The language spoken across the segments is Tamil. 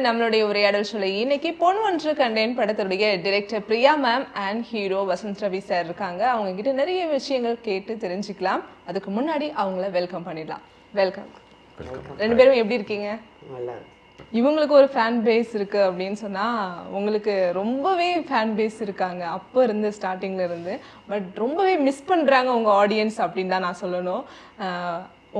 உரையாடல் நம்மளுடைய உரையாடல் சொல்லி இன்னைக்கு பொன் ஒன்று கண்டேன் படத்துடைய director Priya ma'am and hero Vasanth Ravi sir இருக்காங்க. அவங்க கிட்ட நிறைய விஷயங்கள் கேட்டு தெரிஞ்சுக்கலாம். அதுக்கு முன்னாடி அவங்கள வெல்கம் பண்ணிடலாம். வெல்கம் ரெண்டு பேரும் எப்படி இருக்கீங்க? நல்லா இருக்கு. இவங்களுக்கு ஒரு ஃபேன் பேஸ் இருக்கு அப்படின்னு சொன்னா உங்களுக்கு ரொம்பவே ஃபேன் பேஸ் இருக்காங்க. அப்போ இருந்து ஸ்டார்டிங்ல இருந்து. பட் ரொம்பவே மிஸ் பண்றாங்க உங்க ஆடியன்ஸ் அப்படின்னு தான் நான் சொல்லணும்.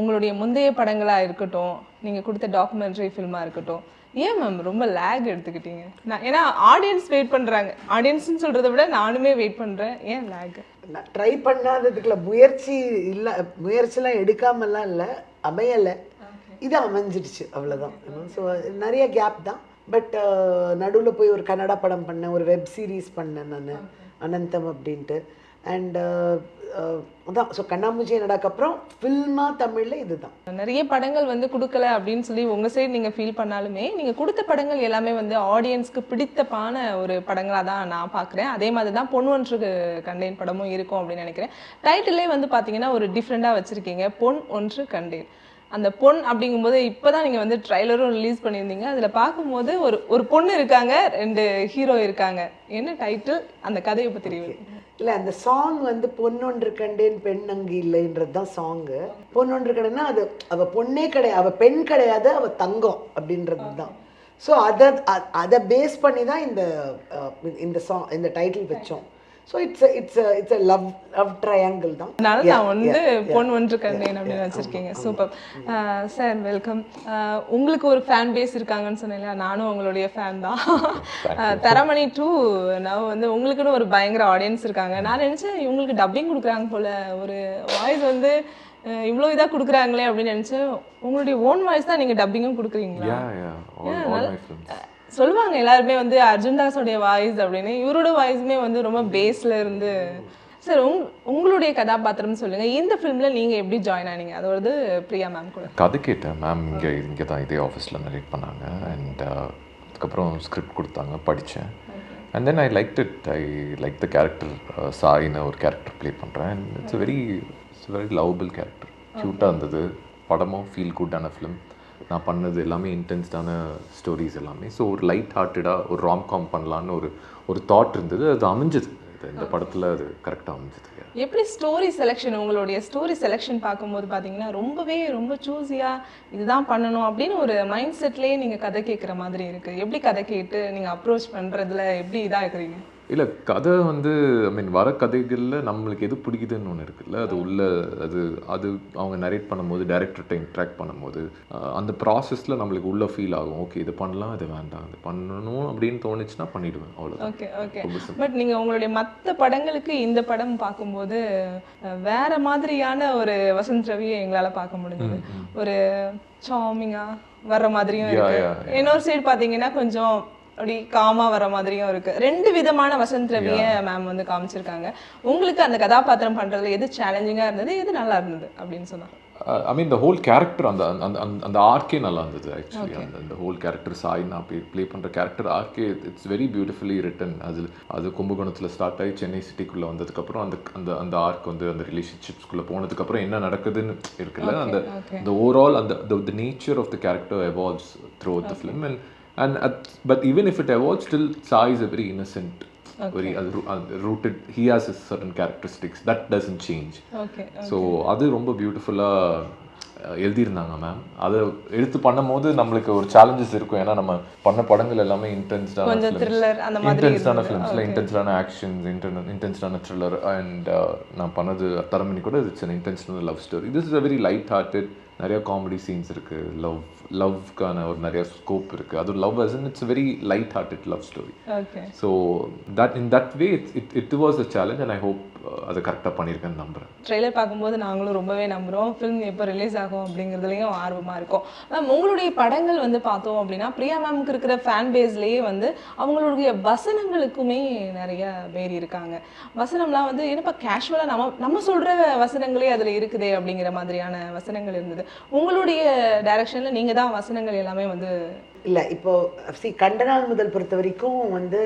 உங்களுடைய முந்தைய படங்களா இருக்கட்டும் நீங்க கொடுத்த டாக்குமெண்ட்ரி ஃபில்மா இருக்கட்டும். ஏன் மேம் ரொம்ப லேக் எடுத்துக்கிட்டீங்க? நான் ஏன்னா ஆடியன்ஸ் வெயிட் பண்றாங்க. ஆடியன்ஸ்னு சொல்றதை விட நானுமே வெயிட் பண்றேன். ஏன் லேக் நான் ட்ரை பண்ணாததுக்குள்ள முயற்சி இல்லை முயற்சிலாம் எடுக்காமலாம் இல்லை அமையலை. இது அமைஞ்சிடுச்சு அவ்வளோதான் ஸோ நிறைய கேப் தான். பட் நடுவில் போய் ஒரு கன்னடா படம் பண்ணேன் ஒரு வெப் சீரிஸ் பண்ணேன் நான். அனந்தம் அப்படின்ட்டு. அண்ட் uh, uh, அதான். ஸோ கண்ணாமூச்சி என்னடாக்கு அப்புறம் ஃபில்மாக தமிழில் இதுதான். நிறைய படங்கள் வந்து கொடுக்கல அப்படின்னு சொல்லி உங்கள் சைடு நீங்கள் ஃபீல் பண்ணாலுமே நீங்கள் கொடுத்த படங்கள் எல்லாமே வந்து ஆடியன்ஸ்க்கு பிடித்தப்பான ஒரு படங்களாக தான் நான் பார்க்குறேன் அதே மாதிரி தான் பொன் ஒன்றுக்கு கண்டேன் படமும் இருக்கும் அப்படின்னு நினைக்கிறேன். டைட்டிலே வந்து பார்த்தீங்கன்னா ஒரு டிஃப்ரெண்ட்டாக வச்சுருக்கீங்க. பொன் ஒன்று கண்டேன். அந்த பொன் அப்படிங்கும்போது இப்பதான் நீங்க வந்து ட்ரைலரும் ரிலீஸ் பண்ணியிருந்தீங்க. அதுல பார்க்கும்போது ஒரு ஒரு பொண்ணு இருக்காங்க ரெண்டு ஹீரோ இருக்காங்க. என்ன டைட்டில் அந்த கதையை தெரியும் இல்லை அந்த சாங் வந்து பொன்னொன்று கண்டேன் பெண் அங்கு இல்லைன்றது தான் சாங்கு பொன்னொன்று கண்டேன்னா அது அவ பொண்ணே கிடையாது அவ பெண் கிடையாது அவ தங்கம் அப்படின்றது தான். ஸோ அதை அதை பேஸ் பண்ணி தான் இந்த இந்த சாங் இந்த டைட்டில் வச்சோம். So it's it's it's love love triangle தான். அதனால நான் வந்து. பொன் ஒன்று கண்டேன் அப்படின்னு வச்சிருக்கீங்க. சூப்பர் சார் வெல்கம் உங்களுக்கு ஒரு ஃபேன் பேஸ் இருக்காங்கன்னு சொன்னீங்களா நானும் உங்களுடைய ஃபேன் தான். அஹ், தரமணி டூ நான் வந்து உங்களுக்குன்னு ஒரு பயங்கர ஆடியன்ஸ் இருக்காங்க. நான் நினைச்சேன் இவங்களுக்கு டப்பிங் கொடுக்குறாங்க போல ஒரு வாய்ஸ் வந்து அஹ், இவ்வளோ இதாக கொடுக்குறாங்களே அப்படின்னு நினைச்சேன். உங்களுடைய ஓன் வாய்ஸ் தான் நீங்க டப்பிங்கும் கொடுக்குறீங்களா? சொல்லுவாங்க எல்லாருமே வந்து அர்ஜுன் தாஸோடைய வாய்ஸ் அப்படின்னு. இவரோட வாய்ஸுமே வந்து ரொம்ப பேஸ்ல இருந்து. சார் உங் உங்களுடைய கதாபாத்திரம் சொல்லுங்க. இந்த ஃபிலிம்ல நீங்க எப்படி ஜாயின் ஆனீங்க? அதாவது பிரியா மேம் கூட. கதை கேட்டேன் மேம் இங்கே இங்கே தான் இதே ஆஃபீஸில் நரேட் பண்ணாங்க. அண்ட் அதுக்கப்புறம் ஸ்கிரிப்ட் கொடுத்தாங்க படித்தேன் and then I like it I like the character சாயின்னு ஒரு கேரக்டர் ப்ளே பண்ணுறேன் and it's very it's very lovable character க்யூட்டாக இருந்தது. படமும் ஃபீல் குட்டான ஃபிலிம் நான் பண்ணது எல்லாமே இன்டென்ஸ்டான ஸ்டோரிஸ் எல்லாமே. ஸோ ஒரு லைட் ஹார்ட்டடாக ஒரு ராம்காம் பண்ணலான்னு ஒரு ஒரு தாட் இருந்தது. அது அமைஞ்சது. இந்த படத்தில் அது கரெக்டாக அமைஞ்சது. எப்படி ஸ்டோரி செலெக்ஷன் உங்களுடைய ஸ்டோரி செலெக்ஷன் பார்க்கும்போது பாத்தீங்கன்னா ரொம்பவே ரொம்ப சூஸியா இதுதான் பண்ணணும் அப்படின்னு ஒரு மைண்ட் செட்லயே நீங்க கதை கேட்குற மாதிரி இருக்கு. எப்படி கதை கேட்டு நீங்க அப்ரோச் பண்றதுல எப்படி இதா இருக்கிறீங்க? இல்லை கதை வந்து ஐ மீன் வர கதைகளில் நம்மளுக்கு எது பிடிக்குதுன்னு ஒன்று இருக்குல்ல. அது உள்ள அது அது அவங்க நரேட் பண்ணும்போது டேரக்டர்கிட்ட இன்ட்ராக்ட் பண்ணும்போது அந்த ப்ராசஸில் நம்மளுக்கு உள்ள ஃபீல் ஆகும். ஓகே இது பண்ணலாம் இது வேண்டாம் இது பண்ணணும் அப்படின்னு தோணுச்சுன்னா பண்ணிடுவேன் அவ்வளோதான் ஓகே ஓகே. பட் நீங்க உங்களுடைய மத்த படங்களுக்கு இந்த படம் பார்க்கும்போது வேற மாதிரியான ஒரு வசந்த் ரவியை எங்களால பார்க்க முடிஞ்சது. ஒரு சாமிங்கா வர்ற மாதிரியும் இருக்கு. இன்னொரு சைடு பாத்தீங்கன்னா கொஞ்சம் அப்படி காமா வர மாதிரியும் இருக்கு. ரெண்டு விதமான வசந்த் ரவியை மேம் வந்து காமிச்சிருக்காங்க. உங்களுக்கு அந்த கதாபாத்திரம் பண்றதுல எது சேலஞ்சிங்கா இருந்தது எது நல்லா இருந்தது அப்படின்னு சொன்னா ஐ மீன் த ஹோல் கேரக்டர் அந்த அந்த அந்த அந்த ஆர்க்கே நல்லா இருந்தது ஆக்சுவலி அந்த அந்த ஹோல் கேரக்டர் சாய் நான் ப்ளே பண்ணுற கேரக்டர் ஆர்க்கே இட்ஸ் வெரி பியூட்டிஃபுல்லி ரிட்டன் அது அது கும்பகோணத்தில் ஸ்டார்ட் ஆகி சென்னை சிட்டிக்குள்ளே வந்ததுக்கப்புறம் அந்த அந்த அந்த ஆர்க் வந்து அந்த ரிலேஷன்ஷிப்ஸ்குள்ளே போனதுக்கப்புறம் என்ன நடக்குதுன்னு இருக்குல்ல அந்த the overall and the, the, the nature of the character evolves throughout the film. And and at, but even if it evolves still Sai is a very innocent very uh, ro- rooted. He has his certain characteristics. That doesn't change. அது ரொம்ப பியூட்டிஃபுல்லாக எழுதியிருந்தாங்க மேம் அதை எடுத்து பண்ணும்போது நம்மளுக்கு ஒரு சேலஞ்சஸ் இருக்கும். ஏன்னா நம்ம பண்ண படங்கள் எல்லாமே இன்டென்ஸ்டான இன்டென்ஸ்டான. ஃபிலிம்ஸில் இன்டென்ஸ்டான ஆக்ஷன்ஸ் இன்டென் இன்டென்ஸ்டான த்ரில்லர் அண்ட் நான் பண்ணது தரமணி கூட it's an intentional love story this is a very light hearted நிறைய காமெடி சீன்ஸ் இருக்கு. லவ் லவ்க்கான ஒரு நிறைய ஸ்கோப் இருக்கு. அது love as it's very light hearted love story okay so that in that way it it it was a challenge and I hope அதை கரெக்டாக பண்ணியிருக்கேன்னு நம்புறேன். ட்ரெய்லர் பார்க்கும்போது நாங்களும் ரொம்பவே நம்புறோம். ஃபிலிம் எப்போ ரிலீஸ் ஆகும் அப்படிங்கிறதுலையும் ஆர்வமா இருக்கும். மேம் உங்களுடைய படங்கள் வந்து பார்த்தோம் அப்படின்னா பிரியா மேம்க்கு இருக்கிற ஃபேன் பேஸ்லயே வந்து அவங்களுடைய வசனங்களுக்குமே நிறைய பேர் இருக்காங்க. வசனம்லாம் வந்து என்னப்பா கேஷுவலாக நம்ம நம்ம சொல்ற வசனங்களே அதுல இருக்குதே அப்படிங்கிற மாதிரியான வசனங்கள் இருந்தது. உங்களுடைய டைரக்ஷன்ல நீங்க தான் வசனங்கள் எல்லாமே வந்து இல்லை இப்போ சி கண்ட நாள் முதல் பொறுத்த வரைக்கும் வந்து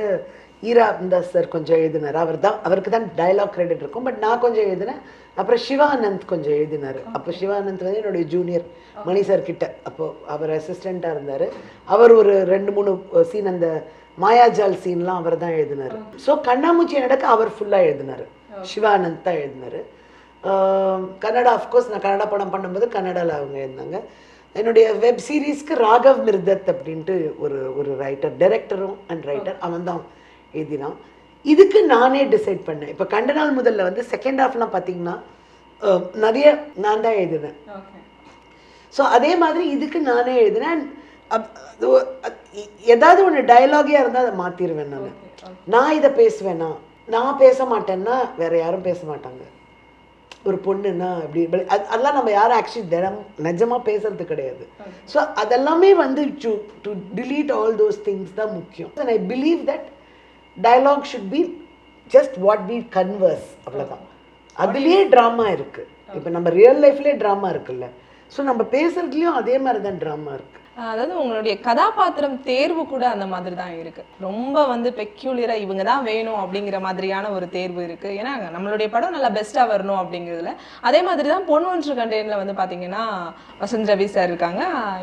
ஈரா தாஸ் சார் கொஞ்சம் எழுதினார். அவர் தான் அவருக்கு தான் டயலாக் கிரெடிட் இருக்கும். பட் நான் கொஞ்சம் எழுதினேன். அப்புறம் சிவானந்த் கொஞ்சம் எழுதினார். அப்போ சிவானந்த் வந்து என்னுடைய ஜூனியர் மணி சார் கிட்ட. அப்போ அவர் அசிஸ்டண்ட்டாக இருந்தார். அவர் ஒரு ரெண்டு மூணு சீன் அந்த மாயாஜால் சீன்லாம் அவர் தான் எழுதினார். ஸோ கண்ணாமூச்சி நடக்க அவர் ஃபுல்லாக எழுதினார். சிவானந்த் தான் எழுதினார். கன்னடா அஃப்கோர்ஸ் நான் கன்னடா படம் பண்ணும்போது கன்னடாவில் அவங்க இருந்தாங்க. என்னுடைய வெப் சீரிஸ்க்கு ராகவ் மிர்தத் அப்படின்ட்டு ஒரு ஒரு ரைட்டர் டைரக்டரும் அண்ட் ரைட்டர் அவன் தான் எழுதினான். இதுக்கு நானே டிசைட் பண்ணேன். இப்போ கண்ட நாள் முதல்ல வந்து செகண்ட் ஹாஃப்லாம் பார்த்தீங்கன்னா நிறைய நான் தான் எழுதினேன். ஸோ அதே மாதிரி இதுக்கு நானே எழுதினேன். ஏதாவது ஒன்று டயலாகே இருந்தால் அதை மாற்றிடுவேன் நான். நான் இதை பேசுவேனா? நான் பேச மாட்டேன்னா வேற யாரும் பேச மாட்டாங்க. ஒரு பொண்ணுன்னா அப்படி அது- அதெல்லாம் நம்ம யாரும் ஆக்சுவலி தினம் நிஜமாக பேசுறது கிடையாது. ஸோ அதெல்லாமே வந்து to to delete all those things தான் முக்கியம். And I believe that dialogue should be just what we converse அவ்வளோதான் அதுலேயே ட்ராமா இருக்குது இப்போ நம்ம ரியல் லைஃப்லேயே ட்ராமா இருக்குல்ல. ஸோ நம்ம பேசுறதுலயும் அதே மாதிரி தான் ட்ராமா இருக்குது அதாவது உங்களுடைய கதாபாத்திரம் தேர்வு கூட அந்த மாதிரி தான் இருக்கு. ரொம்ப வந்து பெக்யூலியரா இவங்க தான் வேணும் அப்படிங்கிற மாதிரியான ஒரு தேர்வு இருக்கு. ஏன்னா நம்மளுடைய படம் நல்லா பெஸ்டா வரணும் அப்படிங்கிறதுல. அதே மாதிரி தான் பொன் ஒன்று கண்டேன்ல வந்து பாத்தீங்கன்னா வசந்த் ரவி சார் இருக்காங்க.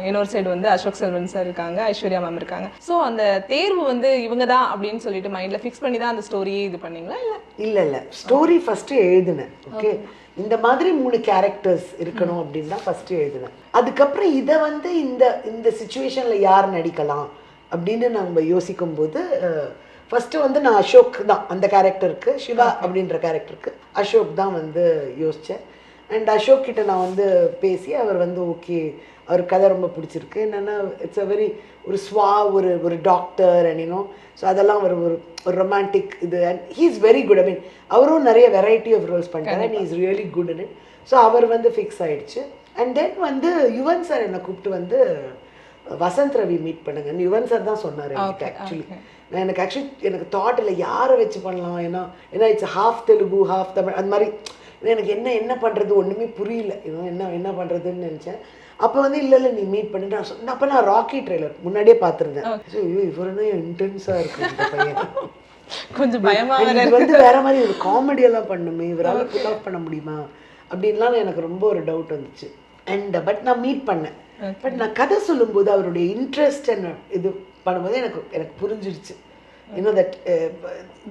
இன்னொரு சைடு வந்து அசோக் செல்வன் சார் இருக்காங்க. ஐஸ்வர்யா மேம் இருக்காங்க. ஸோ அந்த தேர்வு வந்து இவங்க தான் அப்படின்னு சொல்லிட்டு மைண்ட்ல ஃபிக்ஸ் பண்ணி தான் அந்த ஸ்டோரியே இது பண்ணீங்களா? இல்ல? இல்ல இல்ல. ஸ்டோரி ஃபர்ஸ்ட் எழுதினேன் ஓகே இந்த மாதிரி மூணு கேரக்டர்ஸ் இருக்கணும் அப்படின்னு தான் ஃபர்ஸ்ட் எழுதினேன். அதுக்கப்புறம் இதை வந்து இந்த இந்த சுச்சுவேஷன்ல யார் நடிக்கலாம் அப்படின்னு நம்ம யோசிக்கும் போது ஃபர்ஸ்ட் வந்து நான் அசோக் தான் அந்த கேரக்டருக்கு சிவா அப்படின்ற கேரக்டருக்கு அசோக் தான் வந்து யோசிச்சேன். அண்ட் அசோக் கிட்ட நான் வந்து பேசி அவர் வந்து ஓகே அவர் கதை ரொம்ப பிடிச்சிருக்கு. என்னென்னா இட்ஸ் அ வெரி ஒரு ஸ்வா ஒரு ஒரு டாக்டர் அண்ட் ஸோ அதெல்லாம் ஒரு ஒரு ஒரு ரொமான்டிக் இது. And he is very good I mean அவரும் நிறைய வெரைட்டி ஆஃப் ரோல்ஸ் பண்ணிட்டாரு. And is really good in it so அவர் வந்து ஃபிக்ஸ் ஆயிடுச்சு. அண்ட் தென் வந்து யுவன் சார் என்னை கூப்பிட்டு வந்து வசந்த் ரவி மீட் பண்ணுங்க யுவன் சார் தான் சொன்னார் எனக்கு ஆக்சுவலி நான் எனக்கு ஆக்சுவலி எனக்கு தாட் இல்லை யாரை வச்சு பண்ணலாம்? ஏன்னா ஏன்னா it's half Telugu half Tamil அந்த மாதிரி எனக்கு என்ன என்ன பண்ணுறது ஒன்றுமே புரியல. என்ன என்ன பண்ணுறதுன்னு நினச்சேன். அப்போ வந்து இல்லை இல்லை நீ மீட் பண்ணி நான் சொன்னேன் அப்போ நான் ராக்கி ட்ரெய்லர் முன்னாடியே பார்த்துருந்தேன். ஐயோ இவர் என்ன இன்டென்ஸாக இருக்கு இந்த பையன். கொஞ்சம் பயமா And இது வந்து வேற மாதிரி ஒரு காமெடி எல்லாம் பண்ணுமே இவரால புல் ஆஃப் பண்ண முடியுமா? அப்படின்லாம் எனக்கு ரொம்ப ஒரு டவுட் வந்துச்சு. அண்ட் பட் நான் மீட் பண்ணேன். பட் நான் கதை சொல்லும்போது அவருடைய இன்ட்ரெஸ்ட் என்ன இது பண்ணும்போது எனக்கு எனக்கு புரிஞ்சிடுச்சு you know that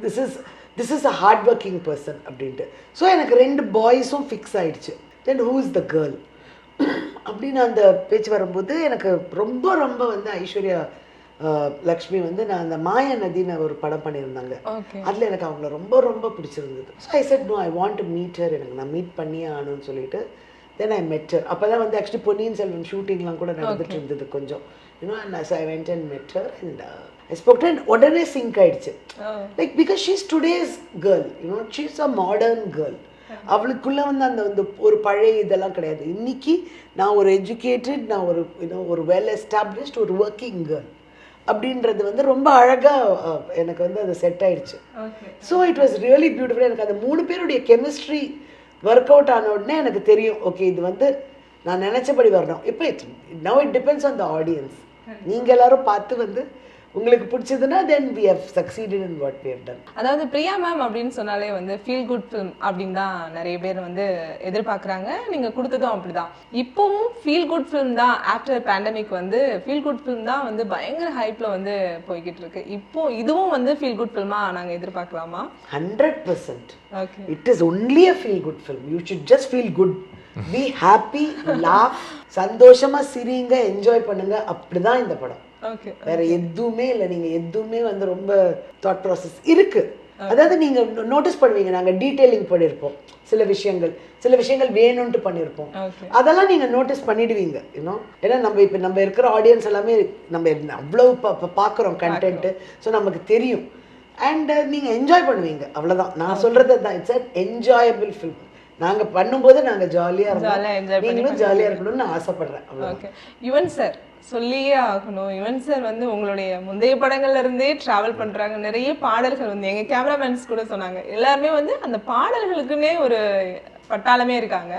this is this is a hard working person அப்படின்ட்டு. ஸோ எனக்கு ரெண்டு பாய்ஸும் ஃபிக்ஸ் ஆயிடுச்சு. Then who is the girl அப்படின்னு அந்த பேச்சு வரும்போது எனக்கு ரொம்ப ரொம்ப வந்து ஐஸ்வர்யா லக்ஷ்மி வந்து நான் அந்த மாய நதின்னு ஒரு படம் பண்ணியிருந்தாங்க. அதில் எனக்கு அவங்கள ரொம்ப ரொம்ப பிடிச்சிருந்தது. So I said no I want to meet her எனக்கு நான் மீட் பண்ணியே ஆகணும்னு சொல்லிட்டு தென் ஐ her. அப்போ தான் வந்து ஆக்சுவலி பொன்னியின் செல்வன் ஷூட்டிங்லாம் கூட நடந்துட்டு இருந்தது கொஞ்சம். You know and I went and her and I spoke and உடனே சிங்க் ஆயிடுச்சு like because she's today's girl you know she's a modern girl அவளுக்குள்ள வந்து அந்த வந்து ஒரு பழைய இதெல்லாம் கிடையாது. இன்னைக்கு நான் ஒரு எஜுகேட்டட் நான் ஒரு யூனோ ஒரு வெல் எஸ்டாப்ளிஷ்ட் ஒரு ஒர்க்கிங் கேர்ள் அப்படின்றது வந்து ரொம்ப அழகா அஹ், எனக்கு வந்து அது செட் ஆயிடுச்சு. So it was really beautiful எனக்கு அந்த மூணு பேருடைய கெமிஸ்ட்ரி ஒர்க் அவுட் ஆன உடனே எனக்கு தெரியும் ஓகே இது வந்து நான் நினைச்சபடி வரணும். இப்போ it now it depends on the audience நீங்க எல்லாரும் பார்த்து வந்து உங்களுக்கு பிடிச்சதுன்னா then we have succeeded in what we done அதாவது பிரியா மேம் அப்படின்னு சொன்னாலே வந்து ஃபீல் குட் ஃபிலிம் அப்படின்னு தான் நிறைய பேர் வந்து எதிர்பார்க்குறாங்க. நீங்க கொடுத்ததும் அப்படிதான். இப்போவும் ஃபீல் குட் ஃபிலிம் தான் ஆஃப்டர் பேண்டமிக் வந்து ஃபீல் குட் ஃபிலிம் தான் வந்து பயங்கர ஹைப்ல வந்து போய்கிட்டு இருக்கு. இப்போ இதுவும் வந்து ஃபீல் குட் ஃபில்மா நாங்க எதிர்பார்க்கலாமா? Hundred percent okay it is only a feel good film you should just feel good be happy laugh சந்தோஷமா சிரிங்க என்ஜாய் பண்ணுங்க. அப்படிதான் இந்த படம். வேற எதுவுமே இல்லை. நீங்க எதுவுமே வந்து ரொம்ப தாட் ப்ராசஸ் இருக்கு. அதாவது நீங்க நோட்டீஸ் பண்ணுவீங்க. நாங்க டீடைலிங் பண்ணியிருப்போம் சில விஷயங்கள் சில விஷயங்கள் வேணும்ட்டு பண்ணியிருப்போம் அதெல்லாம் நீங்க நோட்டீஸ் பண்ணிடுவீங்க யூனோ ஏன்னா நம்ம இப்போ நம்ம இருக்கிற ஆடியன்ஸ் எல்லாமே நம்ம அவ்வளவு பார்க்குறோம் கண்டென்ட் ஸோ நமக்கு தெரியும். அண்ட் நீங்க என்ஜாய் பண்ணுவீங்க. அவ்வளவுதான். நான் சொல்றது தான் இட்ஸ் அன் என்ஜாயபிள் ஃபில்ம் நாங்க பண்ணும்போது நாங்க ஜாலியா இருந்தோம் நீங்களும் ஜாலியா இருக்கணும்னு ஆசைப்படுறேன். ஓகே யுவன் சார் சொல்லியே ஆகணும். யுவன் சார் வந்து உங்களுடைய முந்தைய படங்கள்ல இருந்தே டிராவல் பண்றாங்க. நிறைய பாடல்கள் வந்து எங்க கேமராமேன்ஸ் கூட சொன்னாங்க. எல்லாருமே வந்து அந்த பாடல்களுக்குன்னே ஒரு பட்டாளமே இருக்காங்க.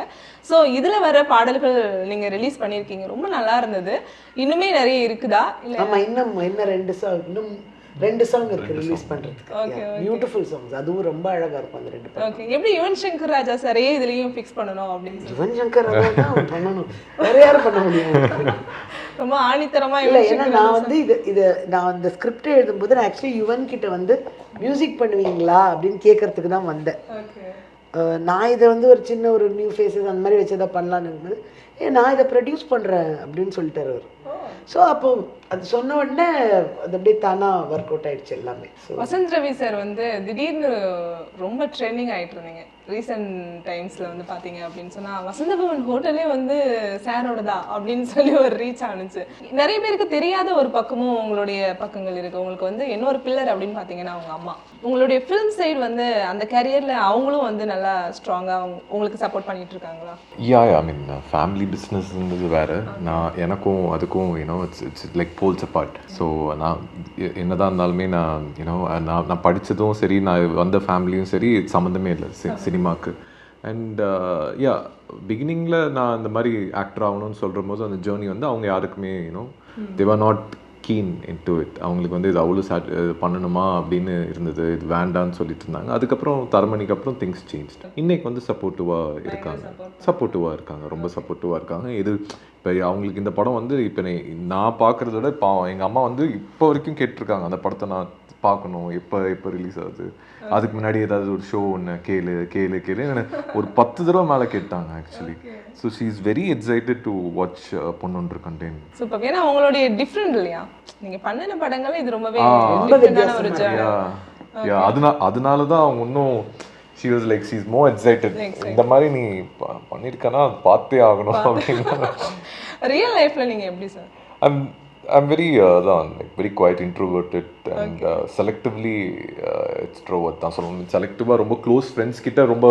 ஸோ இதுல வர பாடல்கள் நீங்க ரிலீஸ் பண்ணியிருக்கீங்க. ரொம்ப நல்லா இருந்தது. இன்னுமே நிறைய இருக்குதா? இல்ல இன்னும் இன்னும் ரெண்டு சாங் இன்னும் ரெண்டு சாங் இருக்கு ரிலீஸ் பண்றதுக்கு. பியூட்டிஃபுல் சாங்ஸ் அதுவும் ரொம்ப அழகா இருக்கும் அந்த ரெண்டு ஓகே எப்படி யுவன் சங்கர் ராஜா சாரையே இதுலயும் ஃபிக்ஸ் பண்ணணும் அப்படின்னு சொல்லி? யுவன் சங்கர் ராஜா பண்ணணும். வேற யாரும் பண்ண முடியும் ரொம்ப ஆணித்தரமா இல்ல ஏன்னா நான் வந்து இது இது நான் அந்த ஸ்கிரிப்ட் எழுதும்போது நான் ஆக்சுவலி யுவன் கிட்ட வந்து மியூசிக் பண்ணுவீங்களா அப்படின்னு கேட்கறதுக்கு தான் வந்தேன். நான் இதை வந்து ஒரு சின்ன ஒரு நியூ ஃபேஸஸ் அந்த மாதிரி வச்சு எதாவது பண்ணலான்னு இருக்கும்போது ஏ நான் இதை ப்ரொடியூஸ் பண்ணுறேன் அப்படின்னு சொல்லிட்டாரு அவர். ஸோ அப்போ அது சொன்ன உடனே அது அப்படியே தானா ஒர்க் அவுட் ஆயிடுச்சு எல்லாமே. ஸோ வசந்த் ரவி சார் வந்து திடீர்னு ரொம்ப ட்ரெண்டிங் ஆயிட்டு இருந்தீங்க. ரீசெண்ட் டைம்ஸ்ல வந்து பாத்தீங்க அப்படின்னு சொன்னா வசந்த பவன் ஹோட்டலே வந்து சாரோடதா? அப்படின்னு சொல்லி ஒரு ரீச் ஆனுச்சு நிறைய பேருக்கு தெரியாத ஒரு பக்கமும் உங்களுடைய பக்கங்கள் இருக்கு. உங்களுக்கு வந்து இன்னொரு பில்லர் அப்படின்னு பாத்தீங்கன்னா அவங்க அம்மா. உங்களுடைய ஃபிலிம் சைடு வந்து அந்த கரியர்ல அவங்களும் வந்து நல்லா ஸ்ட்ராங்கா உங்களுக்கு சப்போர்ட் பண்ணிட்டு இருக்காங்களா? யா ஐ மீன் ஃபேமிலி பிஸ்னஸ்ன்றது வேறு. நான் எனக்கும் அதுக்கும் you know it's it's like poles apart so நான் என்னதான் இருந்தாலுமே நான் யூனோ நான் நான் படித்ததும் சரி நான் வந்த ஃபேமிலியும் சரி சம்மந்தமே இல்லை சினிமாவுக்கு அண்ட் யா பிகினிங்கில் நான் இந்த மாதிரி ஆக்டர் ஆகணும்னு சொல்கிற போது அந்த ஜேர்னி வந்து அவங்க யாருக்குமே you know they're not keen into it அவங்களுக்கு வந்து இது அவ்வளோ சாட் பண்ணணுமா அப்படின்னு இருந்தது இது வேண்டான்னு சொல்லிட்டு இருந்தாங்க. அதுக்கப்புறம் தரமணிக்கு அப்புறம் திங்ஸ் சேஞ்ச் இன்னைக்கு வந்து சப்போர்ட்டிவாக இருக்காங்க. சப்போர்ட்டிவாக இருக்காங்க ரொம்ப சப்போர்ட்டிவாக இருக்காங்க. இது இப்போ அவங்களுக்கு இந்த படம் வந்து இப்போ நான் பார்க்குறத விட இப்போ எங்கள் அம்மா வந்து இப்போ வரைக்கும் கேட்டிருக்காங்க. அந்த படத்தை நான் பார்க்கணும் எப்போ எப்போ ரிலீஸ் ஆகுது? அதுக்கு முன்னாடி ஏதாவது ஒரு ஷோ ஒன்று கேளு கேளு கேளு ஒரு பத்து தடவை மேலே கேட்டாங்க actually so she is very excited to watch பொண்ணுன்ற content super ஏன்னா உங்களுடைய டிஃப்ரெண்ட் இல்லையா? நீங்க பண்ணின படங்கள் இது ரொம்பவே ஒரு அதனால அதனால தான் அவங்க இன்னும் she was like she is more excited இந்த மாதிரி நீ பண்ணியிருக்கனா அது பார்த்தே ஆகணும் அப்படின்னு. ரியல் லைஃப்ல நீங்க எப்படி சார் ஐம் ஐம் வெரி தான் like very quite introverted and selectively extrovert தான் சொல்லணும். செலக்டிவாக ரொம்ப க்ளோஸ் ஃப்ரெண்ட்ஸ் கிட்ட ரொம்ப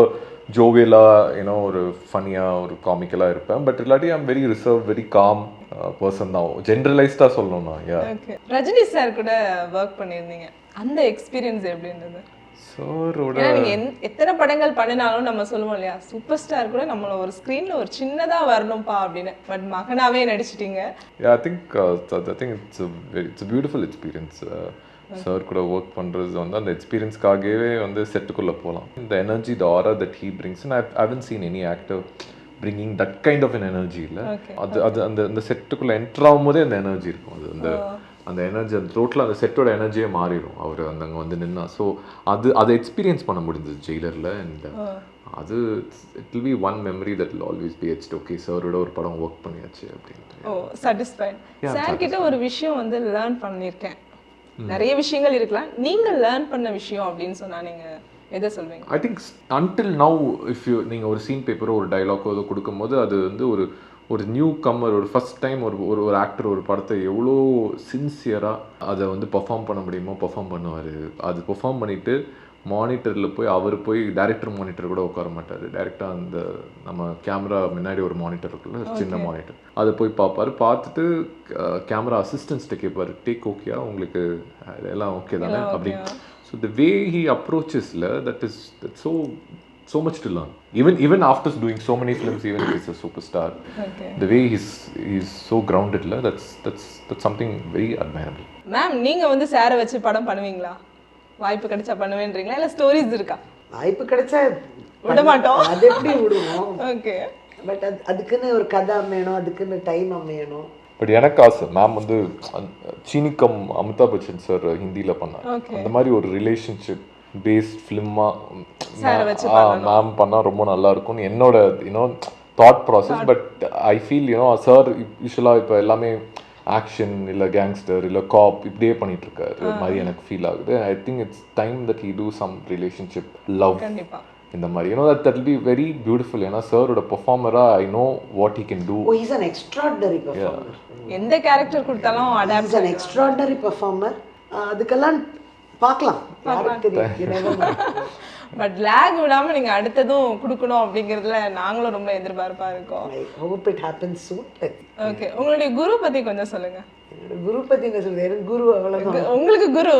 ஜோவியலாக ஏன்னோ ஒரு ஃபனியாக ஒரு காமிக்கலாக இருப்பேன். பட் இல்லாட்டி I'm very reserve very calm person தான். ஜென்ரலைஸ்டாக சொல்லணும்னா யா ஓகே ரஜினி சார் கூட ஒர்க் பண்ணியிருந்தீங்க. அந்த எக்ஸ்பீரியன்ஸ் எப்படி இருந்தது? சாரோட எத்தனை படங்கள் பண்ணினாலும் நம்ம சொல்லுவோம் இல்லையா? சூப்பர் ஸ்டார் கூட நம்மள ஒரு ஸ்கிரீன்ல ஒரு சின்னதா வரணும்ப்பா அப்படின்னு. பட் மகனாவே நடிச்சிட்டீங்க. Think it's a very, it's a beautiful experience. Sir கூட ஒர்க் பண்ணுறது வந்து அந்த எக்ஸ்பீரியன்ஸ்க்காகவே வந்து செட்டுக்குள்ளே போகலாம் இந்த energy the aura that he brings I haven't seen any actor bringing that kind of an energy இல்லை. அது அது அந்த அந்த செட்டுக்குள்ளே என்டர் ஆகும்போதே அந்த எனர்ஜி இருக்கும். அது அந்த அந்த எனர்ஜி அந்த ரோட்டில் அந்த செட்டோட எனர்ஜியே மாறிடும். அவர் அந்த அங்கே வந்து நின்னா. ஸோ அது அதை எக்ஸ்பீரியன்ஸ் பண்ண முடிஞ்சது ஜெயிலரில் அண்ட் அது it will be one memory that will always be held okay சாரோட ஒரு படம் ஒர்க் பண்ணியாச்சு அப்படின்ட்டு. ஓ சாட்டிஸ்ஃபைட் சார் கிட்ட ஒரு விஷயம் வந்து லேர்ன் பண்ணியிருக்கேன். நிறைய விஷயங்கள் இருக்கலாம். நீங்க லேர்ன் பண்ண விஷயம் அப்படின்னு சொன்னா நீங்க எதை சொல்வீங்க? I think until now if you நீங்கள் ஒரு சீன் பேப்பரோ ஒரு டைலாக்கோ ஏதோ கொடுக்கும்போது அது வந்து ஒரு ஒரு நியூ கம்மர் ஒரு ஃபர்ஸ்ட் டைம் ஒரு ஒரு ஒரு ஆக்டர் ஒரு படத்தை எவ்வளோ சின்சியராக அதை வந்து பெர்ஃபார்ம் பண்ண முடியுமோ பெர்ஃபார்ம் பண்ணுவார். அது பெர்ஃபார்ம் பண்ணிவிட்டு மானிட்டரில் போய் அவர் போய் டைரக்டர் மானிட்டர் கூட உட்கார மாட்டார். டைரெக்டாக அந்த நம்ம கேமரா முன்னாடி ஒரு மானிட்டர் இருக்குல்ல சின்ன மானிட்டர் அதை போய் பார்ப்பாரு. பார்த்துட்டு கேமரா அசிஸ்டன்ஸ்கிட்ட கேட்பாரு டேக் ஓகேயா? உங்களுக்கு எல்லாம் ஓகே தானே? அப்படின்னு. So the way he அப்ரோச்சஸ்ல that is that so so much to learn. Even even after doing so many films, even if he's a superstar, okay the way he's he's so grounded, la, that's that's that's something very admirable. Ma'am நீங்க வந்து சாரை வச்சு படம் பண்ணுவீங்களா வாய்ப்பு கிடைச்சா பண்ணுவேன்றீங்களா இல்ல ஸ்டோரிஸ் இருக்கா வாய்ப்பு கிடைச்சா விட மாட்டோம். அது எப்படி விடுவோம் ஓகே பட் அது அதுக்குன்னு ஒரு கதை அமையணும் அதுக்குன்னு டைம் அமையணும் பட் எனக்கு ஆசை மேம் வந்து சீனிக்கம் அமிதாப் பச்சன் சார் ஹிந்தியில் பண்ணார் Okay. அந்த மாதிரி ஒரு ரிலேஷன்ஷிப் பேஸ்ட் ஃபிலிமாக மேம் பண்ணால் ரொம்ப நல்லா இருக்கும்னு என்னோட you know thought process but I feel you know sir யூஸ்வலாக இப்போ எல்லாமே ஆக்ஷன் இல்லை கேங்ஸ்டர் இல்லை காப் இப்படியே பண்ணிட்டு இருக்காரு மாதிரி எனக்கு ஃபீல் ஆகுது. I think it's time that he do some relationship love இந்த மாதிரி you know that that be very beautiful ஏன்னா சாரோட பெர்ஃபார்மராக I know what he can do is an extraordinary performer எந்த கேரக்டர் கொடுத்தாலும் அடாப்ட் அன் எக்ஸ்ட்ராடனரி பெர்ஃபார்மர் அதுக்கெல்லாம் பார்க்கலாம். பட் லேக் விடாம நீங்க அடுத்ததும் கொடுக்கணும் அப்படிங்கறதுல நாங்களும் ரொம்ப எதிர்பார்ப்பா இருக்கோம். Hope it happens soon. Like, okay உங்களுடைய குரு பத்தி கொஞ்சம் சொல்லுங்க. குரு பத்தி என்ன சொல்றது? குரு அவ்வளவுதான். உங்களுக்கு குரு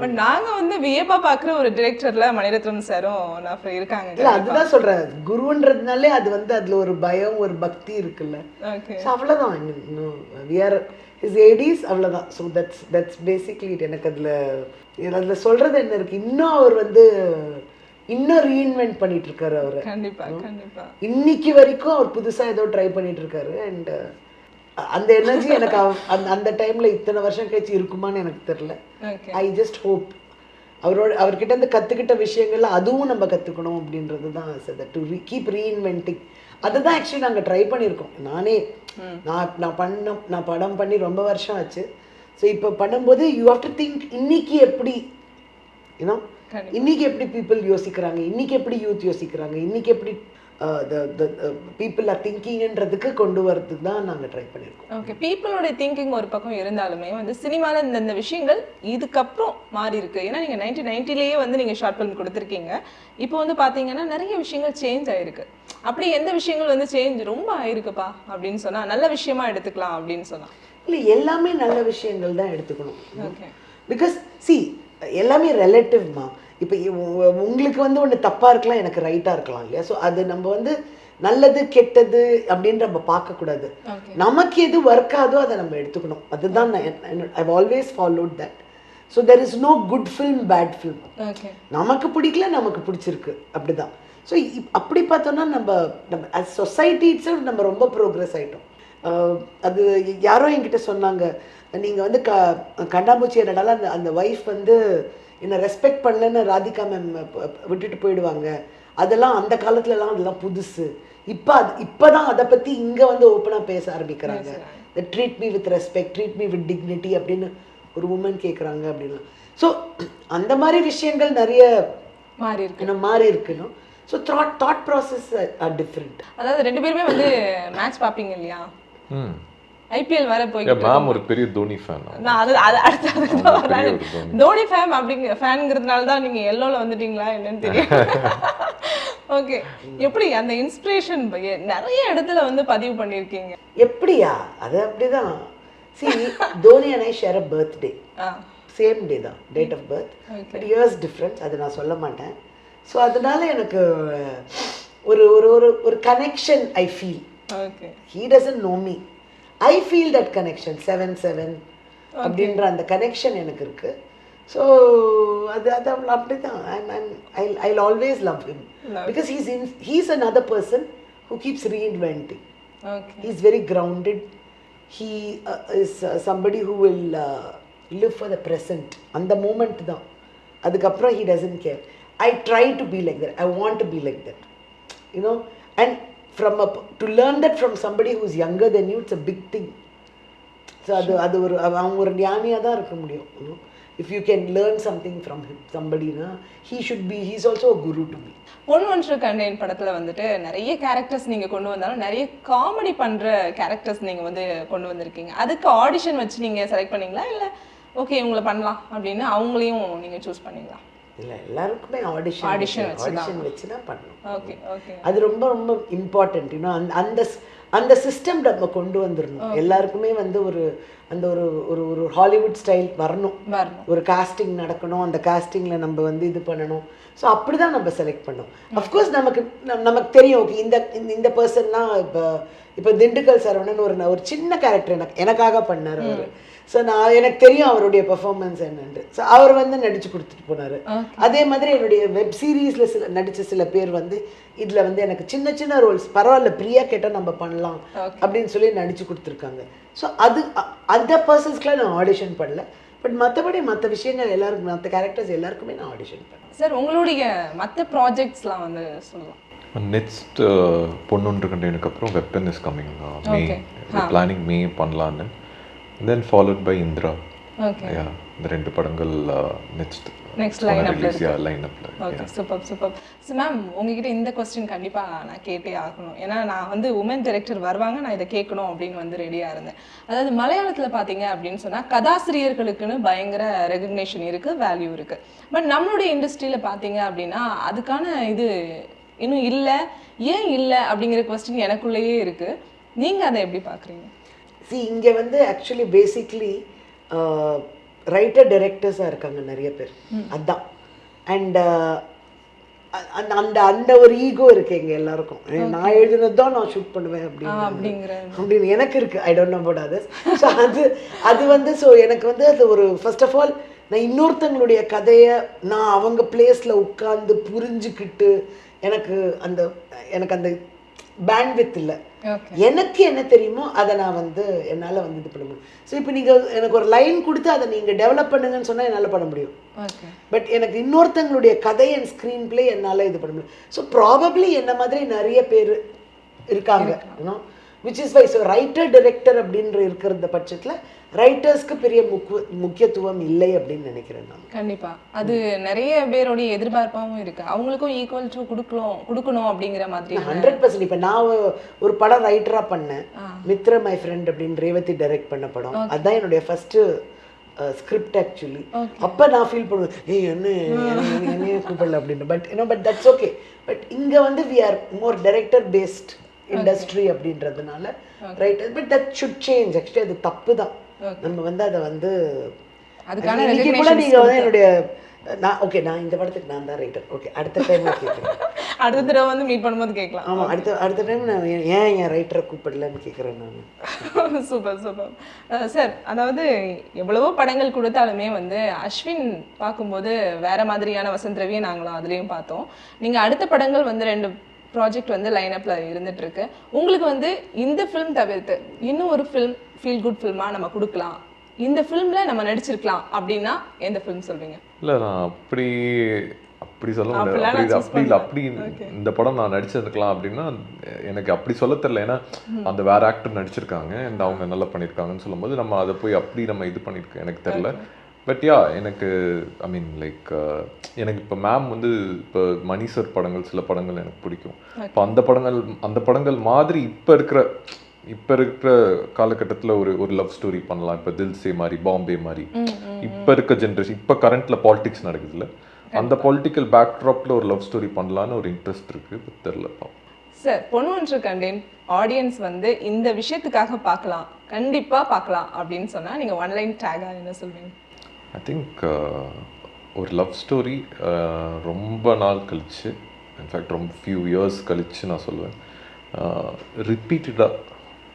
பட் நாங்க வந்து வியப்பா பாக்குற ஒரு டிரெக்டர்ல மணிரத்னம் சாரும் நான் இருக்காங்க. இல்ல அதுதான் சொல்றேன். குருன்றதுனாலே அது வந்து அதுல ஒரு பயம் ஒரு பக்தி இருக்குல்ல. ஓகே ஸோ அவ்வளோதான் விஆர் இஸ் ஏடிஸ் அவ்வளோதான் ஸோ தட்ஸ் தட்ஸ் பேசிக்லி எனக்கு அதில் அதில் சொல்கிறது என்ன இருக்குது? இன்னும் அவர் வந்து இன்னும் ரீஇன்வென்ட் பண்ணிட்டு இருக்காரு அவர். கண்டிப்பா கண்டிப்பா. இன்னைக்கு வரைக்கும் அவர் புதுசாக ஏதோ ட்ரை பண்ணிட்டு இருக்காரு அண்ட் அந்த எனர்ஜி எனக்கு அந்த அந்த டைமில் இத்தனை வருஷம் கழிச்சு இருக்குமான்னு எனக்கு தெரில. ஓகே ஐ ஜஸ்ட் ஹோப் அவரோட அவர்கிட்ட இருந்து கற்றுக்கிட்ட விஷயங்கள்ல அதுவும் நம்ம கற்றுக்கணும் அப்படின்றது தான் டு கீப் ரீஇன்வென்டிங் அதுதான் ஆக்சுவலி நாங்கள் ட்ரை பண்ணியிருக்கோம். நானே நான் நான் பண்ண நான் படம் பண்ணி ரொம்ப வருஷம் ஆச்சு. ஸோ இப்போ பண்ணும்போது யூ ஹாவ் டு திங்க் இன்னைக்கு எப்படி கண்டிப்பா. இன்னைக்கு எப்படி பீப்புள் யோசிக்கிறாங்க? இன்னைக்கு எப்படி யூத் யோசிக்கிறாங்க? இன்னைக்கு எப்படி பீப்புள் ஆர் திங்கிங்ன்றதுக்கு கொண்டு வரதுக்கு தான் நாங்கள் ட்ரை பண்ணியிருக்கோம் ஓகே பீப்புளோட திங்கிங் ஒரு பக்கம் இருந்தாலுமே வந்து சினிமால இந்த இந்த விஷயங்கள் இதுக்கப்புறம் மாறி இருக்கு. ஏன்னா நீங்க நைன்டீன் நைன்டிலேயே வந்து நீங்க ஷார்ட் ஃபிலிம் கொடுத்துருக்கீங்க. இப்போ வந்து பாத்தீங்கன்னா நிறைய விஷயங்கள் சேஞ்ச் ஆயிருக்கு. அப்படி எந்த விஷயங்கள் வந்து சேஞ்ச் ரொம்ப ஆயிருக்குப்பா? அப்படின்னு சொன்னா நல்ல விஷயமா எடுத்துக்கலாம் அப்படின்னு சொன்னா. இல்லை எல்லாமே நல்ல விஷயங்கள் தான் எடுத்துக்கணும். பிகாஸ் சி எல்லாமே ரிலேட்டிவ்மா இப்போ உங்களுக்கு வந்து ஒன்று தப்பாக இருக்கலாம் எனக்கு ரைட்டாக இருக்கலாம் இல்லையா? ஸோ அது நம்ம வந்து நல்லது கெட்டது அப்படின்னு நம்ம பார்க்கக்கூடாது. நமக்கு எது ஒர்க் ஆகுதோ அதை நம்ம எடுத்துக்கணும். அதுதான் I always followed that so there is no good film bad film நமக்கு பிடிக்கல நமக்கு பிடிச்சிருக்கு. அப்படிதான். ஸோ அப்படி பார்த்தோம்னா நம்ம நம்ம அஸ் சொசைட்டி இட்ஸ் நம்ம ரொம்ப ப்ரோக்ரஸ் ஆயிட்டோம். அஹ் அது யாரோ என்கிட்ட சொன்னாங்க. நீங்கள் வந்து க கண்டாம்பூச்சி என்னடால அந்த அந்த ஒய்ஃப் வந்து என்னை ரெஸ்பெக்ட் பண்ணலன்னு ராதிகா மேம் விட்டுட்டு போயிடுவாங்க. அதெல்லாம் அந்த காலத்துலலாம் அதெல்லாம் புதுசு. இப்போ அது இப்போ தான் அதை பற்றி இங்கே வந்து ஓப்பனாக பேச ஆரம்பிக்கிறாங்க. Treat me with respect treat me with dignity அப்படின்னு ஒரு உமன் கேட்குறாங்க அப்படின்லாம். ஸோ அந்த மாதிரி விஷயங்கள் நிறைய மாறி இருக்கு மாறி இருக்கணும் so thought thought process are different அதாவது ரெண்டு பேருமே வந்து மேட்ச் பாப்பீங்க இல்லையா? ஐபிஎல் வர போய் மேம் ஒரு பெரிய தோனி ஃபேன் நான் அது அது அடுத்து தான். ஃபேன் அப்படிங்க ஃபேனுங்கிறதுனால தான் நீங்க எல்லோல வந்துட்டீங்களா என்னன்னு தெரியும் ஓகே. எப்படி அந்த இன்ஸ்பிரேஷன் நிறைய இடத்துல வந்து பதிவு பண்ணிருக்கீங்க. எப்படியா? அது அப்படிதான். See Dhoni and I share a birthday ah. Same day தான். Date of birth but years difference அது நான் சொல்ல மாட்டேன். ஸோ அதனால எனக்கு ஒரு ஒரு ஒரு ஒரு connection I feel okay he doesn't know me I feel that connection seven seven அப்படின்ற அந்த கனெக்ஷன் எனக்கு இருக்கு. ஸோ அது அது அவ்வளோ அப்படி தான் I I always love him because he's in he's an other person who keeps reinventing okay he is very grounded. He uh, is uh, somebody who will uh, live for the present. அந்த மூமெண்ட் தான். அதுக்கப்புறம் he doesn't care. I try to be like that. I want to be like that. You know? From a to learn that from somebody who's younger than you it's a big thing so அது அது ஒரு அவங்க ஒரு ஞானியாக தான் இருக்க முடியும். If you can learn something from சம்படினா he should be he's also guru to be Pon Ondru Kanden படத்தில் வந்துட்டு நிறைய கேரக்டர்ஸ் நீங்கள் கொண்டு வந்தாலும் நிறைய காமெடி பண்ணுற கேரக்டர்ஸ் நீங்கள் வந்து கொண்டு வந்திருக்கீங்க. அதுக்கு ஆடிஷன் வச்சு நீங்கள் செலக்ட் பண்ணீங்களா? இல்லை ஓகே இவங்களை பண்ணலாம் அப்படின்னு அவங்களையும் நீங்கள் சூஸ் பண்ணீங்களா? இல்லை எல்லாருக்குமே ஆடிஷன் தான். ஆடிஷன் வச்சு தான் பண்ணணும். ஓகே ஓகே அது ரொம்ப ரொம்ப இம்பார்ட்டன்ட் இன்னும் அந்த அந்த அந்த சிஸ்டம் நம்ம கொண்டு வந்துடணும் எல்லாருக்குமே வந்து ஒரு அந்த ஒரு ஒரு ஒரு ஹாலிவுட் ஸ்டைல் வரணும். ஒரு காஸ்டிங் நடக்கணும். அந்த காஸ்டிங்கில் நம்ம வந்து இது பண்ணணும். ஸோ அப்படி தான் நம்ம செலக்ட் பண்ணோம். அஃப்கோர்ஸ் நமக்கு நம்- நமக்கு தெரியும். ஓகே இந்த இந்த- பர்சன்லாம் இப்போ இப்போ திண்டுக்கல் சரவணன் ஒரு ஒரு சின்ன கேரக்டர் எனக்கு எனக்காக பண்ணார் அவர். ஸோ நான் எனக்கு தெரியும் அவருடைய பெர்ஃபார்மன்ஸ் என்னன்ட்டு. ஸோ அவர் வந்து நடிச்சு கொடுத்துட்டு போனார். அதே மாதிரி என்னுடைய வெப் சீரீஸில் சில நடித்த சில பேர் வந்து இதில் வந்து எனக்கு சின்ன சின்ன ரோல்ஸ் பரவாயில்ல பிரியா கேட்டால் நம்ம பண்ணலாம் அப்படின்னு சொல்லி நடிச்சு கொடுத்துருக்காங்க. ஸோ அது அந்த பர்சன்ஸ்க்குலாம் நான் ஆடிஷன் பண்ணல. பட் மற்றபடி மற்ற விஷயங்கள் எல்லாருக்கும் மற்ற கேரக்டர்ஸ் எல்லாருக்குமே நான் ஆடிஷன் பண்ணேன். சார் உங்களுடைய மற்ற ப்ராஜெக்ட்ஸ்லாம் வந்து சொல்லலாம். நெக்ஸ்ட் பொண்ணுன்று கண்டேனுக்கு அப்புறம் வெப்பன் இஸ் கம்மிங் மே Okay. பிளானிங் மே பண்ணலான்னு then followed by Indira yeah இந்த ரெண்டு படங்கள் நெக்ஸ்ட் நெக்ஸ்ட் லைன் அப்ல லைன் அப்ல okay super super so ma'am உங்ககிட்ட இந்த கொஸ்டின் கண்டிப்பாக நான் கேட்டே ஆகணும். ஏன்னா நான் வந்து உமன் டைரக்டர் வருவாங்க நான் இதை கேட்கணும் அப்படின்னு வந்து ரெடியாக இருந்தேன். அதாவது மலையாளத்தில் பார்த்தீங்க அப்படின்னு சொன்னால் கதாசிரியர்களுக்குன்னு பயங்கர ரெகக்னேஷன் இருக்குது வேல்யூ இருக்குது பட் நம்மளுடைய இண்டஸ்ட்ரியில் பார்த்தீங்க அப்படின்னா அதுக்கான இது இன்னும் இல்லை ஏன் இல்லை அப்படிங்கிற கொஸ்டின் எனக்குள்ளேயே இருக்குது நீங்கள் அதை எப்படி பார்க்குறீங்க சி இங்கே வந்து ஆக்சுவலி பேசிக்லி ரைட்டர் டைரக்டர்ஸாக இருக்காங்க நிறைய பேர். அதான். அண்ட் அந்த அந்த அந்த ஒரு ஈகோ இருக்கு எங்க எல்லாருக்கும். நான் எழுதுனது தான் நான் ஷூட் பண்ணுவேன் அப்படின்னு. அப்படின்னு எனக்கு இருக்கு. I don't know about others so அது அது வந்து ஸோ எனக்கு வந்து அது ஒரு ஃபர்ஸ்ட் ஆஃப் ஆல் நான் இன்னொருத்தங்களுடைய கதையை நான் அவங்க பிளேஸில் உட்கார்ந்து புரிஞ்சுக்கிட்டு எனக்கு அந்த எனக்கு அந்த பேண்ட்வித் இல்லை. எனக்கு என்ன தெரியுமோ அதை நான் வந்து என்னால் வந்து இது பண்ண முடியும். ஸோ இப்போ நீங்கள் எனக்கு ஒரு லைன் கொடுத்து அதை நீங்கள் டெவலப் பண்ணுங்கன்னு சொன்னால் என்னால் பண்ண முடியும். பட் எனக்கு இன்னொருத்தங்களுடைய கதை அண்ட் ஸ்க்ரீன் பிளே என்னால் இது பண்ண முடியும். ஸோ ப்ராபப்ளி என்ன மாதிரி நிறைய பேர் இருக்காங்க which is why so writer director அப்படின்ற இருக்கிற பட்சத்தில் ரைட்டர்ஸ்க்கு பெரிய முக்கு முக்கியத்துவம் இல்லை அப்படின்னு நினைக்கிறேன் நான். கண்டிப்பா. அது நிறைய பேருடைய எதிர்பார்ப்பாவும் இருக்கு. அவங்களுக்கும் ஈக்குவல் டு கொடுக்கணும் கொடுக்கணும் அப்படிங்கிற மாதிரி ஹண்ட்ரட் பர்சன்ட் இப்போ நான் ஒரு படம் ரைட்டராக பண்ணேன். மித்ர மை ஃப்ரெண்ட் அப்படின்னு ரேவதி டைரக்ட் பண்ண படம். அதுதான் என்னுடைய ஃபர்ஸ்ட்டு ஸ்கிரிப்ட் ஆக்சுவலி அப்போ நான் ஃபீல் பண்ணுவேன் ஏய் என்ன என்ன- என்னையே கூப்பிடல? அப்படின்னு. But you know but that's okay but இங்கே வந்து we are more director based industry அப்படின்றதுனால writer but that should change actually அது தப்பு தான். நம்ம வந்து அதை வந்து அதுக்கான கூட நீங்க வந்து என்னுடைய நான் ஓகே நான் இந்த படத்துக்கு நான் தான் ரைட்டர் ஓகே அடுத்த டைம் கேட்குறேன் அடுத்த தடவை வந்து மீட் பண்ணும்போது கேட்கலாம். ஆமா அடுத்த அடுத்த டைம் நான் ஏன் என் ரைட்டரை கூப்பிடலன்னு கேட்குறேன் நான். சூப்பர் சூப்பர் சார் அதாவது எவ்வளவோ படங்கள் கொடுத்தாலுமே வந்து அஸ்வின் பார்க்கும்போது வேற மாதிரியான வசந்த் ரவியை நாங்களும் அதுலேயும் பார்த்தோம். நீங்க அடுத்த படங்கள் வந்து ரெண்டு ப்ராஜெக்ட் வந்து லைனப்ல இருந்துட்டு இருக்கு உங்களுக்கு வந்து இந்த ஃபிலிம் தவிர்த்து இன்னும் ஒரு ஃபிலிம் ஃபீல் குட் ஃபில்மா நம்ம கொடுக்கலாம். இந்த ஃபிலிம்ல நம்ம நடிச்சிருக்கலாம் அப்படின்னா எந்த ஃபிலிம் சொல்வீங்க இல்லை நான் அப்படி அப்படி சொல்ல முடியாது. அப்படி இல்லை அப்படி இந்த படம் நான் நடிச்சிருக்கலாம் அப்படின்னா எனக்கு அப்படி சொல்ல தெரியல. ஏன்னா அந்த வேற ஆக்டர் நடிச்சிருக்காங்க அண்ட் அவங்க நல்லா பண்ணியிருக்காங்கன்னு சொல்லும்போது நம்ம அதை போய் அப்படி நம்ம இது பண்ணியிருக்கோம் எனக்கு தெரியல. பட் யா எனக்கு ஐ மீன் லைக் எனக்கு இப்போ மேம் வந்து இப்போ மணி சார் படங்கள் சில படங்கள் எனக்கு பிடிக்கும். இப்போ அந்த படங்கள் அந்த படங்கள் மாதிரி இப்போ இருக்கிற இப்போ இருக்கிற காலகட்டத்தில் ஒரு ஒரு லவ் ஸ்டோரி பண்ணலாம். இப்போ தில்சே மாதிரி பாம்பே மாதிரி இப்போ இருக்க ஜென்ரேஷன் இப்போ கரண்ட்ல பாலிடிக்ஸ் நடக்குதுல்ல. அந்த பொலிட்டிக்கல் பேக்ட்ராப்ல ஒரு லவ் ஸ்டோரி பண்ணலான்னு ஒரு இன்ட்ரெஸ்ட் இருக்கு. பாப்போம். சார் பொண்ணு ஒன்று கண்டேன் ஆடியன்ஸ் வந்து இந்த விஷயத்துக்காக பார்க்கலாம். கண்டிப்பா பார்க்கலாம் அப்படின்னு சொன்னா நீங்க ஒன்லைன் டேகா என்ன சொல்வீங்க? ஐ திங்க் ஒரு லவ் ஸ்டோரி ரொம்ப நாள் கழிச்சு இன்ஃபேக்ட் ரொம்ப ஃபியூ இயர்ஸ் கழிச்சு நான் சொல்லுவேன். ரிப்பீட்டடாக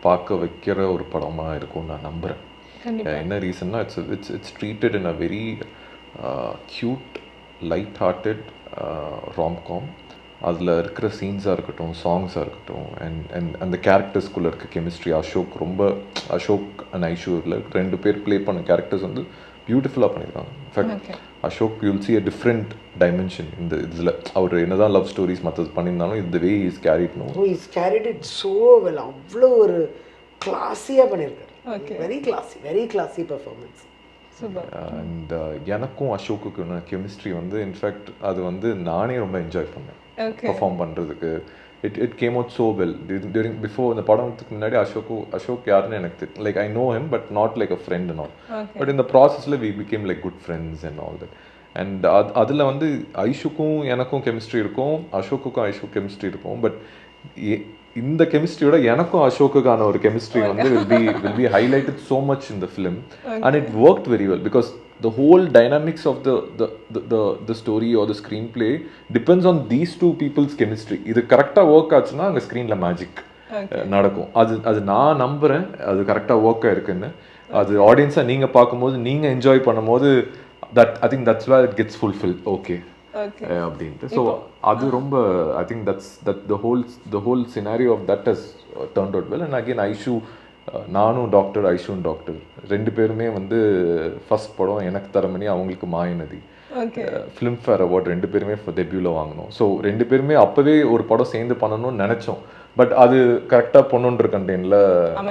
பார்க்க வைக்கிற ஒரு படமாக இருக்கும்னு நான் நம்புகிறேன் என்ன ரீசன்னா it's it's it's treated in a very cute light hearted romcom அதில் இருக்கிற சீன்ஸாக இருக்கட்டும் சாங்ஸாக இருக்கட்டும் அண்ட் அண்ட் அந்த கேரக்டர்ஸ்குள்ளே இருக்க கெமிஸ்ட்ரி அசோக் ரொம்ப அசோக் அண்ட் ஐஷூரில் ரெண்டு பேர் ப்ளே பண்ண கேரக்டர்ஸ் வந்து பியூட்டிஃபுல்லாக பண்ணியிருக்காங்க in fact. Ashok you'll see a different dimension இந்த இதில். அவர் என்னதான் லவ் ஸ்டோரிஸ் மற்றது பண்ணியிருந்தாலும் இந்த way is carried no is carried it so well அவ்வளோ ஒரு கிளாஸியாக பண்ணியிருக்காரு. Very classy very classy performance super and எனக்கும் அசோக்குக்கு கெமிஸ்ட்ரி வந்து இன்ஃபேக்ட் அது வந்து நானே ரொம்ப என்ஜாய் பண்ணேன். ஓகே பெர்ஃபார்ம் பண்ணுறதுக்கு it it came out so well during before இந்த படத்துக்கு முன்னாடி அசோக்கு அசோக் யாருன்னு எனக்கு like I know him but not like a friend and all but இந்த ப்ராசஸில் we became like good friends and all that and அது அதில் வந்து ஐஷுக்கும் எனக்கும் கெமிஸ்ட்ரி இருக்கும் அசோக்குக்கும் ஐஷுக்கு கெமிஸ்ட்ரி இருக்கும். பட் இந்த கெமிஸ்ட்ரியோட எனக்கும் அசோக்குக்கான ஒரு கெமிஸ்ட்ரி வந்து will be will be highlighted so much in the film and it work very well because the whole dynamics of the the, the the the story or the screenplay depends on these two people's chemistry. இது கரெக்டாக ஒர்க் ஆச்சுன்னா அங்கே ஸ்க்ரீனில் மேஜிக் நடக்கும். அது அது நான் நம்புகிறேன் அது கரெக்டாக ஒர்க் ஆயிருக்குன்னு அது ஆடியன்ஸாக நீங்கள் பார்க்கும்போது நீங்கள் என்ஜாய் பண்ணும்போது that I think that's where it gets fulfil okay அப்படின்ட்டு. ஸோ அது ரொம்ப I think that's that the whole the whole scenario of that has turn out well and again Aishu ah, நானும் டாக்டர் ஐஷும் டாக்டர் ரெண்டு பேருமே வந்து ஃபர்ஸ்ட் படம் எனக்கு தரமணி அவங்களுக்கு மாயநதி. ஃபிலிம்ஃபேர் அவார்ட் ரெண்டு பேருமே டெபியூவில் வாங்கினோம். ஸோ ரெண்டு பேருமே அப்போவே ஒரு படம் சேர்ந்து பண்ணணும்னு நினச்சோம். பட் அது கரெக்டாக பொண்ணுன்ற கண்டெய்னில்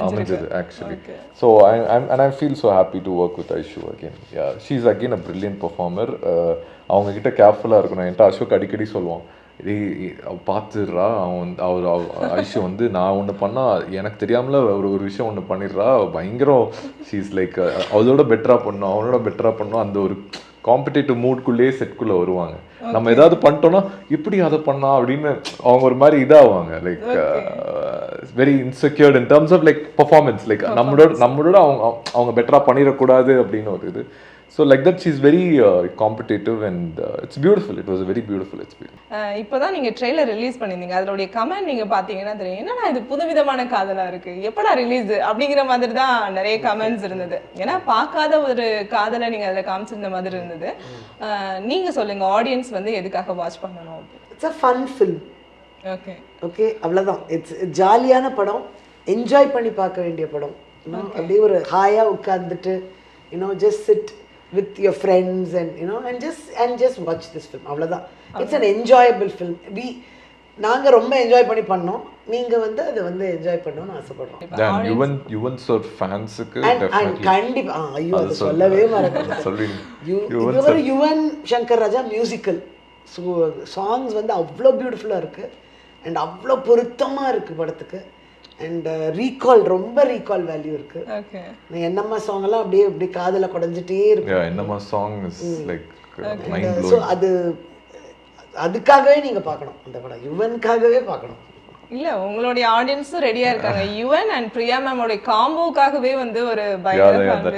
அமைஞ்சது actually so I and I feel so happy to work with Aishu again yeah she is again a brilliant performer அவங்க கிட்ட கேர்ஃபுல்லாக இருக்கணும். என்கிட்ட அசோக் அடிக்கடி சொல்லுவான் பார்த்துடுறா அவன் அவர் அவ- ஐஷு வந்து நான் ஒன்று பண்ணால் எனக்கு தெரியாமல ஒரு ஒரு விஷயம் ஒன்று பண்ணிடுறா. பயங்கரம். ஷீஸ் லைக் அவளோட பெட்டராக பண்ணும் அவனோட பெட்டராக பண்ணும். அந்த ஒரு காம்படிட்டிவ் மூட்குள்ளேயே செட்குள்ளே வருவாங்க. நம்ம ஏதாவது பண்ணிட்டோம்னா இப்படி அதை பண்ணா? அப்படின்னு அவங்க ஒரு மாதிரி இதாவாங்க. Like very insecured in terms of like performance like நம்மளோட நம்மளோட அவங்க அவங்க பெட்டராக பண்ணிடக்கூடாது அப்படின்னு ஒரு இது. So like that she is very competitive and it's beautiful it was very beautiful experience ah இப்போதான் நீங்க ட்ரெய்லர் ரிலீஸ் பண்ணிருந்தீங்க அதனுடைய கமெண்ட் நீங்க பாத்தீங்கன்னா தெரியும். என்னடா இது புதுவிதமான காதலா இருக்கு? எப்படா ரிலீஸ் அப்படிங்கிற மாதிரி தான் நிறைய கமெண்ட்ஸ் இருந்தது. ஏன்னா பார்க்காத ஒரு காதலை நீங்க அதுல காமிச்சிருந்த மாதிரி இருந்தது. அஹ் நீங்க சொல்லுங்க ஆடியன்ஸ் வந்து எதுக்காக வாட்ச் பண்ணணும் it's a fun film okay okay அவ்வளோதான் இட்ஸ் ஜாலியான படம். என்ஜாய் பண்ணி பார்க்க வேண்டிய படம். அப்படியே ஒரு ஹாயாக உட்காந்துட்டு you know just sit with your friends and you know and just and just watch this film அவ்வளோதான் it's an enjoyable film we நாங்கள் ரொம்ப என்ஜாய் பண்ணி பண்ணோம். நீங்கள் வந்து அதை வந்து என்ஜாய் பண்ணணும்னு ஆசைப்படுறோம். அண்ட் யுவன் யுவன் சார் ஃபேன்ஸுக்கு அண்ட் அண்ட் கண்டிப்பா. ஆ, ஐயோ அதை சொல்லவே ஒரு Yuvan Shankar Raja musical so songs வந்து அவ்வளோ பியூட்டிஃபுல்லாக இருக்குது அண்ட் அவ்வளோ பொருத்தமாக இருக்குது படத்துக்கு. அண்ட் ரீகால் ரொம்ப ரீகால் வேல்யூ இருக்குது ஓகே என்னம்மா சாங் எல்லாம் அப்படியே அப்படியே காதில் குடஞ்சிட்டே இருக்கும். Yeah, என்னமா song is like mind so அது அதுக்காகவே நீங்கள் பார்க்கணும். அந்த படம் யுவனுக்காகவே பார்க்கணும். இல்ல உங்களுடைய ஆடியன்ஸும் ரெடியா இருக்காங்க. யுவன் அண்ட் பிரியா மேமோட காம்போக்காகவே வந்து ஒரு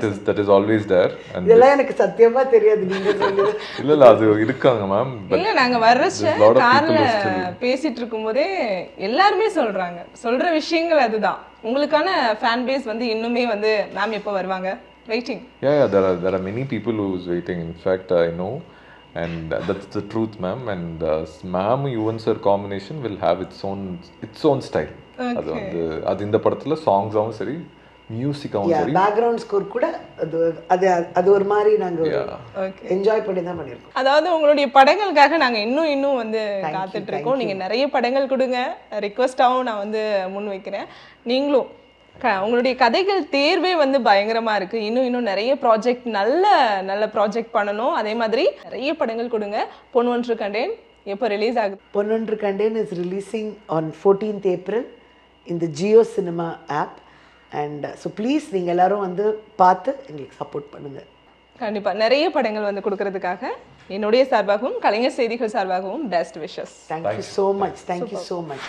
is that is always there. And இதெல்லாம் எனக்கு சத்தியமா தெரியாது நீங்கள் சொல்லுது இல்ல இல்ல அது இருக்காங்க மேம் இல்ல நாங்க வர்றச்ச கார்ல பேசிட்டு இருக்கும்போதே எல்லாருமே சொல்றாங்க. சொல்ற விஷயங்கள் அதுதான். உங்களுக்கான ஃபேன் பேஸ் வந்து இன்னுமே வந்து மேம் எப்போ வருவாங்க? Waiting Yeah, yeah, there are there are many people who's waiting. In fact, I know, and uh, that's the truth, ma'am. And uh, ma'am, Yuvan sir combination will have its own its own style. அது வந்து அது இந்த படத்துல சாங்ஸாவும் சரி மியூசிக்காவும் சரி. பேக்ரவுண்ட் ஸ்கோர் கூட அது அது அது ஒரு மாதிரி நாங்கள் ஓகே என்ஜாய் பண்ணி தான் பண்ணியிருக்கோம் அதாவது உங்களுடைய படங்களுக்காக நாங்க இன்னும் இன்னும் வந்து காத்துட்டு இருக்கோம். நீங்க நிறைய படங்கள் கொடுங்க. ரிக்வஸ்டாவும் நான் வந்து முன் வைக்கிறேன். நீங்களும் உங்களுடைய கதைகள் தேர்வே வந்து பயங்கரமா இருக்கு. இன்னும் இன்னும் நிறைய ப்ராஜெக்ட் நல்ல நல்ல ப்ராஜெக்ட் பண்ணணும். அதே மாதிரி நிறைய படங்கள் கொடுங்க. பொன் ஒன்று கண்டேன். எப்போ ரிலீஸ் ஆகுது? Ponnonru Kanden is releasing on fourteenth April இந்த Jio cinema app and so please நீங்கள் எல்லாரும் வந்து பார்த்து எங்களுக்கு சப்போர்ட் பண்ணுங்கள் கண்டிப்பா. நிறைய படங்கள் வந்து கொடுக்கறதுக்காக என்னுடைய சார்பாகவும் கலைஞர் செய்திகள் சார்பாகவும் best wishes thank you so much thank you so much